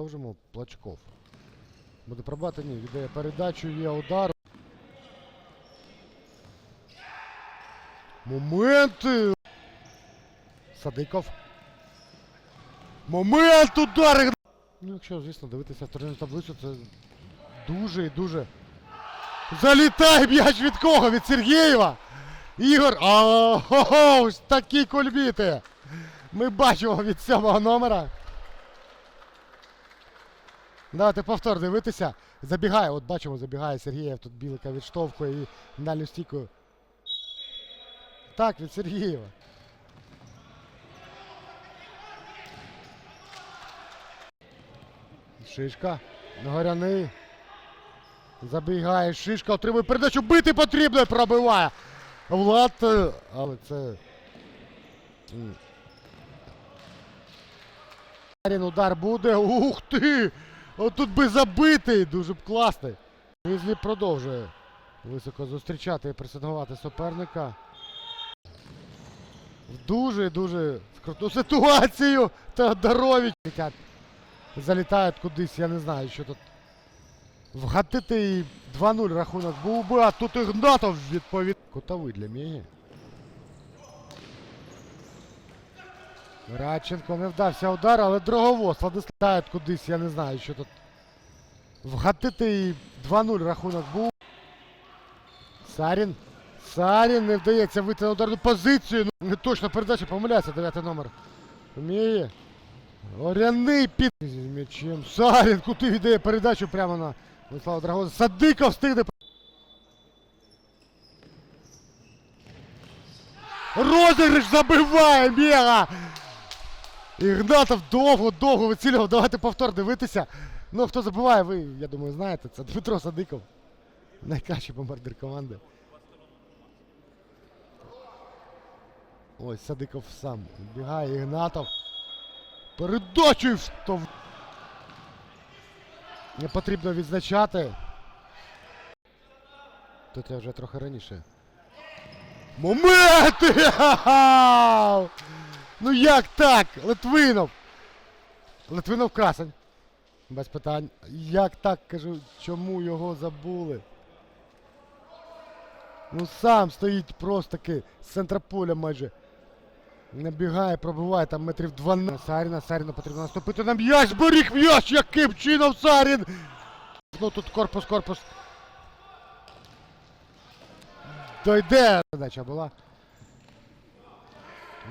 продовжимо. Плачков. Буде пробувати, ні, віддає передачу, є удар. Моменти! Садиков. Момент удар! Ну, якщо, звісно, дивитися турнірну таблицю, це дуже і дуже. Залітає м'яч від кого? Від Сергієва! Ігор! Ось такі кульбіти! Ми бачимо від сьомого номера. Давайте повтор дивитися. Забігає, от бачимо, забігає Сергієв, тут білика відштовхує і дальню стійку. Так, від Сергієва. Шишка. Горяний. Забігає Шишка, отримує передачу. Бити потрібно, пробиває. Влад. е, Але це. Удар буде. Ух ти! Отут би забитий. Дуже б класний. Візлі продовжує високо зустрічати і пресингувати суперника. В дуже дуже скрутну ситуацію. Теодорович. Летять. Залітають кудись, я не знаю, що тут. Вгатити і 2-0 рахунок був би, а тут Ігнатов відповідь. Кутовий для Міги. Радченко не вдався удар, але Дроговоз Владиславають кудись, я не знаю, що тут. Вгатити і 2-0 рахунок був. Сарін. Сарін не вдається вийти на ударну позицію. Ну, не точно передача помиляється, 9 номер. Вміє. Оряний під м'ячем. Сарін кути віддає передачу прямо на Владислава Драгоза. Садиков встигне. Розіграш забиває Мега! Ігнатов довго-довго вицілював. Давайте повтор дивитися. Ну, хто забиває, ви, я думаю, знаєте, це Дмитро Садиков. Найкращий бомбардир команди. Ось Садиков сам. Бігає Ігнатов. Передачу втов... Не потрібно відзначати. Тут я вже трохи раніше. Моменти! Ну як так? Литвинов! Литвинов красень. Без питань. Як так кажу, чому його забули? Ну сам стоїть просто таки з центра поля майже. Набігає, пробиває там метрів 12. Саріна, Саріна потрібно наступити на м'яч, зберіг м'яч, яким чином Сарін! Ну тут корпус, корпус. Дойде! Задача була.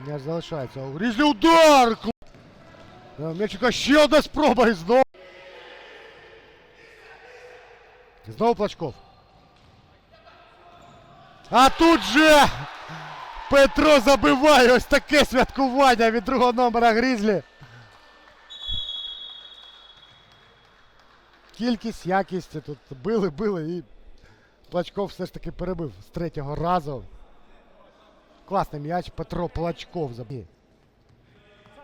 М'яч залишається. Різний удар! Е, М'ячика ще одна спроба і знову. Знову Плачков. А тут же Петро забиває ось таке святкування від другого номера Грізлі. Кількість, якість тут били, били і Плачков все ж таки перебив з третього разу. Класний м'яч Петро Плачков забив.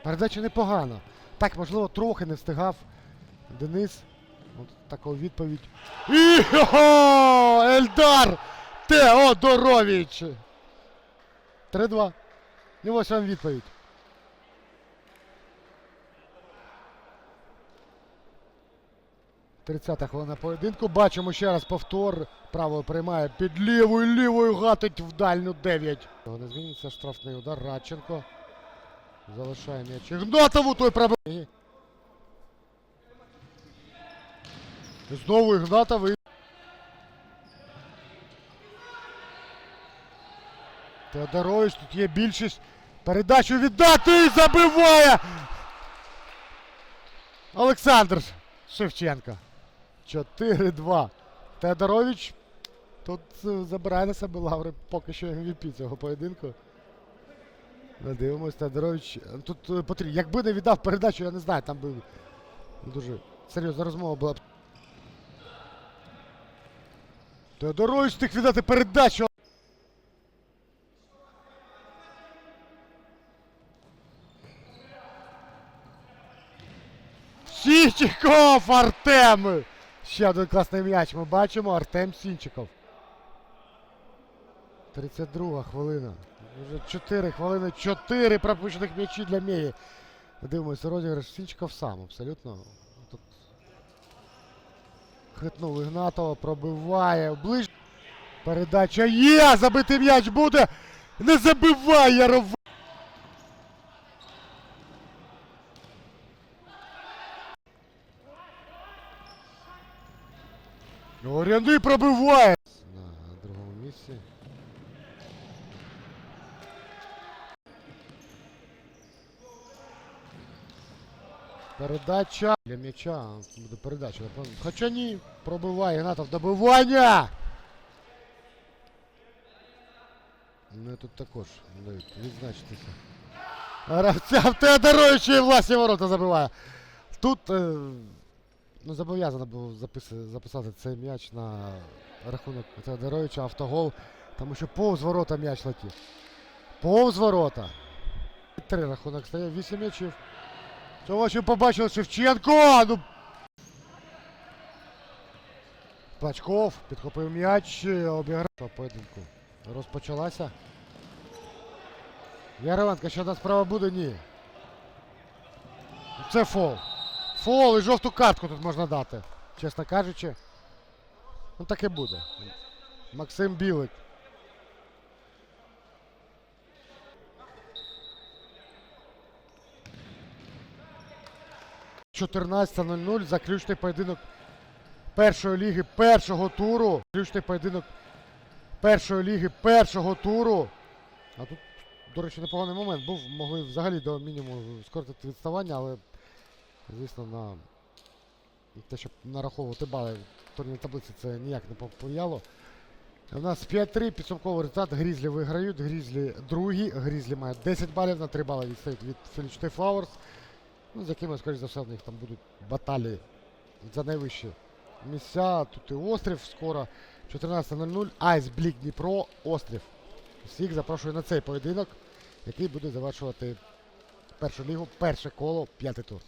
Передача непогана. Так, можливо, трохи не встигав Денис. От така відповідь. І Ельдар Теодорович! 3-2. І ось вам відповідь. Тридцята хвилина поєдинку. Бачимо ще раз повтор. Правою приймає під лівою, лівою гатить в дальню 9. Не зміниться штрафний удар. Радченко. Залишає м'яч. Ігнатову той пробив. Знову Ігнатов і... Теодорович, тут є більшість. Передачу віддати і забиває! Олександр Шевченко. 4-2. Теодорович тут е, забирає на себе лаври поки що MVP цього поєдинку. Ну, Дивимось, Теодорович. е, Тут е, потрібно. Якби не віддав передачу, я не знаю, там би дуже серйозна розмова була. Теодорович встиг віддати передачу. Сінчиков Артем! Ще один класний м'яч ми бачимо. Артем Сінчиков. 32 хвилина. Вже 4 хвилини, 4 пропущених м'ячі для Мєї. Дивимося, розіграш Сінчиков сам абсолютно. Тут Хитнув Ігнатова, пробиває. Ближ. Передача є! Забитий м'яч буде! Не забивай Яров! Оряни пробиває! На другому місці. Передача для м'яча. Буде передача. Хоча ні, пробиває Ігнатов добивання! Ну і тут також дають відзначитися. Гравця Теодоровича і власні ворота забиває. Тут е, ну, зобов'язано було записи, записати цей м'яч на рахунок Теодоровича, автогол, тому що повз ворота м'яч летів. Повз ворота. Три рахунок стає, вісім м'ячів. Цього ще побачив Шевченко. Ну. Плачков підхопив м'яч, обіграв поєдинку. Розпочалася. Яровенко, ще одна справа буде? Ні. Це фол. Фол і жовту картку тут можна дати. Чесно кажучи. Ну так і буде. Максим Білик. «14.00. Заключний поєдинок першої ліги першого туру. Заключний поєдинок першої ліги першого туру. А тут, до речі, непоганий момент був. Могли взагалі до мінімуму скоротити відставання, але, звісно, на те, щоб нараховувати бали в турнірній таблиці, це ніяк не повпливало. У нас 5-3, підсумковий результат. Грізлі виграють, Грізлі другі. Грізлі мають 10 балів на 3 бали відстають від Філічти Флауерс. Ну, з якими, скоріш за все, в них там будуть баталії за найвищі місця. Тут і острів скоро. 14.00. Айс Блік Дніпро, острів. Всіх запрошую на цей поєдинок, який буде завершувати першу лігу, перше коло, п'ятий тур.